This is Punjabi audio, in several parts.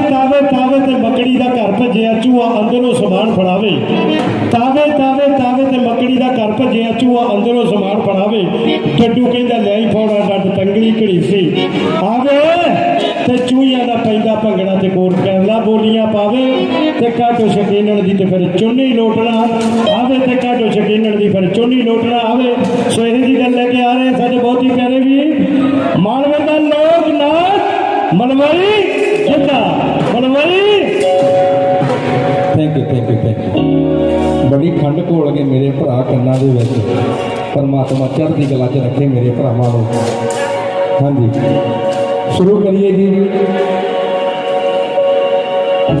ਤਾਵੇ ਤਾਵੇ ਤੇ ਮੱਕੜੀ ਦਾ ਘਰ ਭੱਜਿਆ ਚੂਹਾ ਅੰਦਰੋਂ ਸਮਾਨ ਫੜਾਵੇ। ਤਾਵੇ ਤਾਵੇ ਤਾਵੇ ਤੇ ਮੱਕੜੀ ਦਾ ਘਰ ਭੱਜਿਆ ਚੂਹਾ ਅੰਦਰੋਂ ਸਮਾਨ ਫੜਾਵੇ। ਡੱਡੂ ਕਹਿੰਦਾ, ਲੈ ਹੀ ਫੌੜਾ ਡੱਡ ਤੰਗਲੀ ਘੜੀਸੀ ਆਵੇ ਤੇ ਚੂਹਿਆਂ ਦਾ ਪੈਂਦਾ ਭੰਗੜਾ ਤੇ ਕੋਰ ਕੈਰਲਾ ਬੋਲੀਆਂ ਪਾਵੇ ਤੇ ਕਾਟੋ ਸ਼ਕੀਨਣ ਦੀ ਤੇ ਫਿਰ ਚੁੰਨੀ ਲੋਟਣਾ ਆਵੇ ਤੇ ਕਾਟੋ ਸ਼ਕੀਨਣ ਦੀ ਫਿਰ ਚੁੰਨੀ ਲੋਟਣਾ ਆਵੇ। ਸੋ ਇਹੋ ਜੀ ਗੱਲ ਲੈ ਕੇ ਆ ਰਹੇ ਹਾਂ ਸਾਡੇ ਬਹੁਤ ਹੀ ਪਿਆਰੇ ਵੀ ਮਾਲਵੇ ਦਾ ਲੋਕ ਨਾਚ ਮਨਵਈ ਮਨਵਈ thank you thank you thank you ਬੜੀ ਖੰਡ ਘੋਲ ਕੇ ਮੇਰੇ ਭਰਾ ਕੰਨਾਂ ਦੇ ਵਿੱਚ ਪਰਮਾਤਮਾ ਚੜ੍ਹਦੀ ਕਲਾ 'ਚ ਰੱਖੇ ਮੇਰੇ ਭਰਾਵਾਂ ਨੂੰ। ਹਾਂਜੀ। ਸ਼ੁਰੂ ਕਰੀਏ ਜੀ।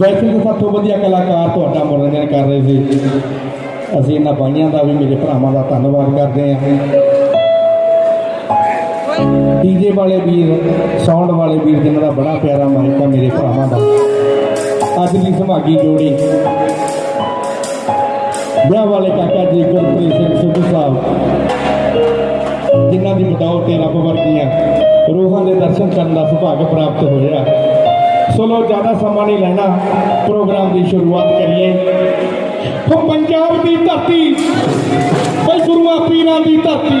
ਵੈਸੇ ਤਾਂ ਸਭ ਤੋਂ ਵਧੀਆ ਕਲਾਕਾਰ ਤੁਹਾਡਾ ਮਨੋਰੰਜਨ ਕਰ ਰਹੇ ਸੀ। ਅਸੀਂ ਇਹਨਾਂ ਬਾਈਆਂ ਦਾ ਵੀ ਮੇਰੇ ਭਰਾਵਾਂ ਦਾ ਧੰਨਵਾਦ ਕਰਦੇ ਹਾਂ। ਡੀਜੇ ਵਾਲੇ ਵੀਰ, ਸਾਊਂਡ ਵਾਲੇ ਵੀਰ, ਜਿਨ੍ਹਾਂ ਦਾ ਬੜਾ ਪਿਆਰਾ ਮਾਈਕ ਹੈ ਮੇਰੇ ਭਰਾਵਾਂ ਦਾ। ਅੱਜ ਜੋੜੀ। ਵਿਆਹ ਵਾਲੇ ਕਾਕਾ ਜੀ, ਗੁਰਪ੍ਰੀਤ ਸਿੰਘ ਸਿੱਧੂ ਸਾਹਿਬ, ਜਿਨ੍ਹਾਂ ਦੀ ਬਦੌਲਤ ਤੇ ਰੱਬ ਵਰਗੀਆਂ ਰੂਹਾਂ ਦੇ ਦਰਸ਼ਨ ਕਰਨ ਦਾ ਸੁਭਾਗ ਪ੍ਰਾਪਤ ਹੋਇਆ। ਸੋ ਲੋ ਜ਼ਿਆਦਾ ਸਮਾਂ ਨਹੀਂ ਲੈਣਾ, ਪ੍ਰੋਗਰਾਮ ਦੀ ਸ਼ੁਰੂਆਤ ਕਰੀਏ। ਉਹ ਪੰਜਾਬ ਦੀ ਧਰਤੀ, ਬਈ ਗੁਰੂਆਂ ਪੀਰਾਂ ਦੀ ਧਰਤੀ।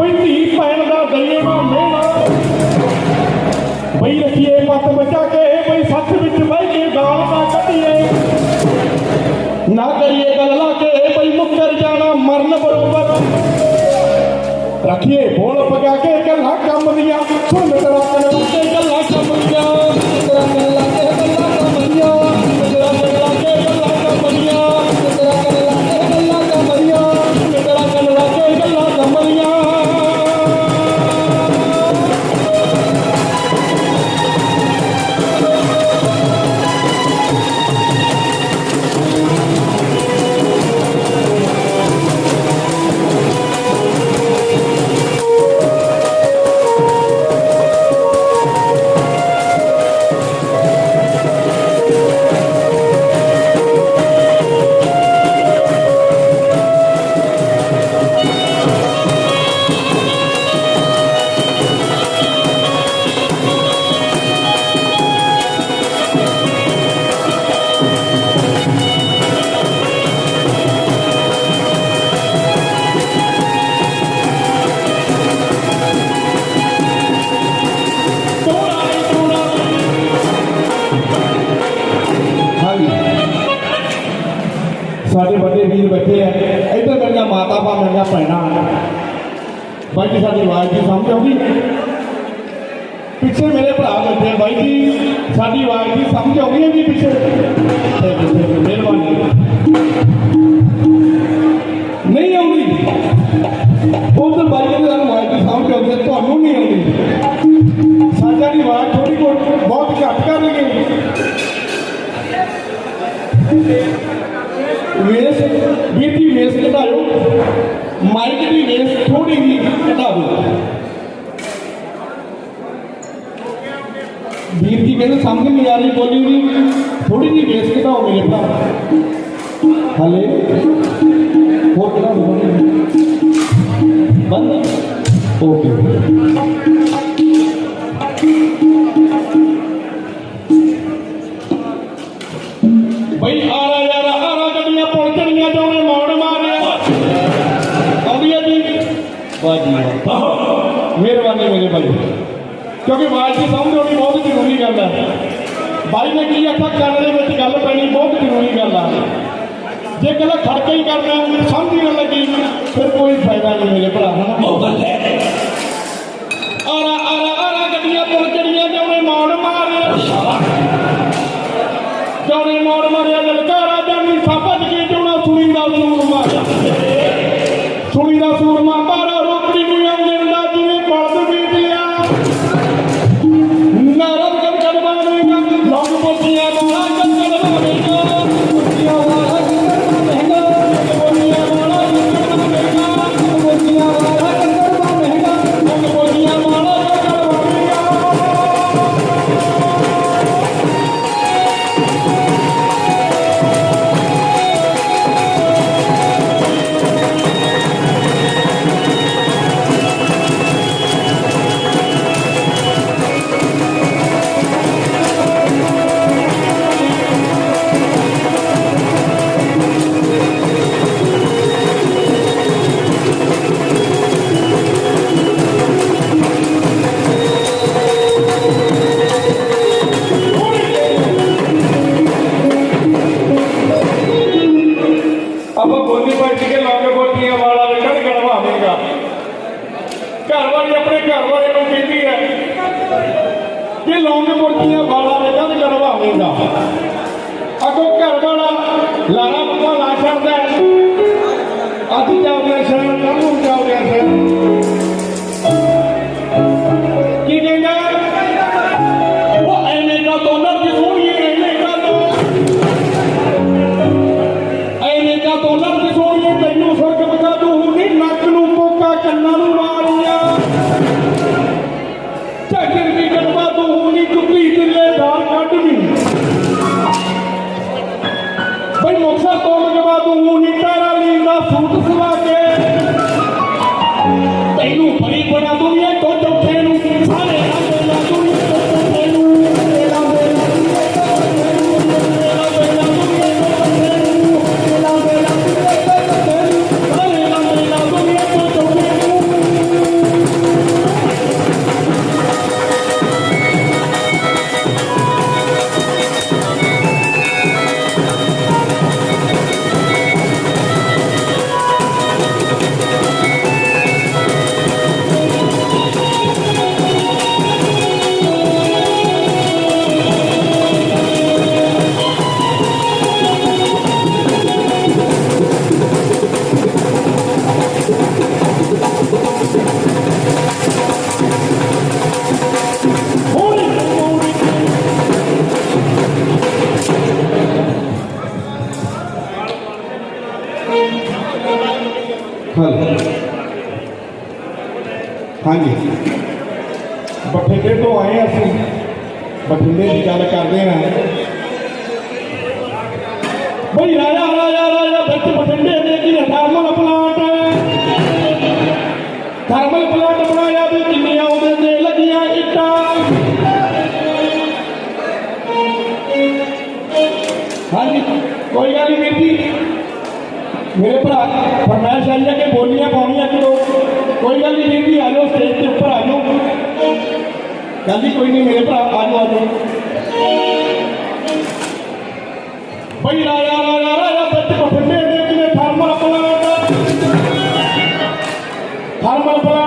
رکھیے بول پکا کے کل ہر کام دیا سن ਬਾਈ ਜੀ ਸਾਡੀ ਆਵਾਜ਼ ਦੀ ਸਮਝ ਆਉਂਦੀ ਪਿੱਛੇ ਮੇਰੇ ਭਰਾ ਬੈਠੇ ਆ ਬਾਈ ਜੀ ਸਾਡੀ ਆਵਾਜ਼ ਦੀ ਸਮਝ ਆਉਂਦੀ ਹੈ ਜੀ ਪਿੱਛੇ Thank you, thank you, ਮਿਹਰਬਾਨੀ ਨਹੀਂ ਆਉਂਦੀ ਉਧਰ ਬਾਈ ਜੀ ਦਾ ਆਵਾਜ਼ ਦੀ ਸਮਝ ਆਉਂਦੀ ਹੈ, ਤੁਹਾਨੂੰ ਨਹੀਂ ਆਉਂਦੀ ਸਾਡਾ ਦੀ ਆਵਾਜ਼ ਥੋੜੀ ਬਹੁਤ ਬਹੁਤ ਘੱਟ ਕਰ ਲਈਏ ਵੇਸ ਵੀਰ ਜੀ ਵੇਸ ਘਟਾਇਓ ਮਾਈਕ ਦੀ ਵੇਸ ਬੇਸ ਥੋੜੀ ਜਿਹੀ ਘਟਾ ਵੀਰ ਜੀ ਕਹਿੰਦੇ ਸਮਝ ਨਹੀਂ ਆ ਰਹੀ, ਬੋਲੀ ਨਹੀਂ ਥੋੜੀ ਜਿਹੀ ਬੇਸ ਘਟਾਓ ਮੇਰੇ ਭਰਾ। ਹਲੇ ਹੋਰ ਕਿਹੜਾ ਬੰਦ। ਓਕੇ। ਜੇ ਕੱਲਾ ਖੜਕਾ ਹੀ ਕਰਨਾ, ਸਮਝ ਨਾ ਲੱਗੀ। ਫਿਰ ਕੋਈ ਫਾਇਦਾ ਨਹੀਂ ਮੇਰੇ ਭਰਾ, ਹਨਾ? ਆਰਾ ਕਿ ਲੌਂਗ ਮੁਰਗੀਆਂ ਵਾਲਾ ਵੇਖਣ ਗੜਵਾਵੇਂਗਾ ਅੱਗੋਂ ਘਰ ਵਾਲਾ ਲਾਰਾ ہلو ہاں جی بٹھنڈے تو آئے اصل بٹھنڈے کی گل کرتے ہیں بھائی راجا راجا راجا بچ بٹھنڈے نے کی تھرمل پلانٹ تھرمل پلانٹ بنایا بھی کنیا نے لگیاں اٹا ہاں جی کوئی گل نہیں میرے برا شہریہ کے بولیاں پاؤنیاں کرو کوئی گل نہیں دیکھی آ جاؤ اسٹیج کے اوپر آ جاؤ کوئی نہیں میرے پر آ جاؤ آ جاؤ بھائی راجا راجا راجا بچے کو پھر میں تمہیں تھرمل پلا تھرمل پلا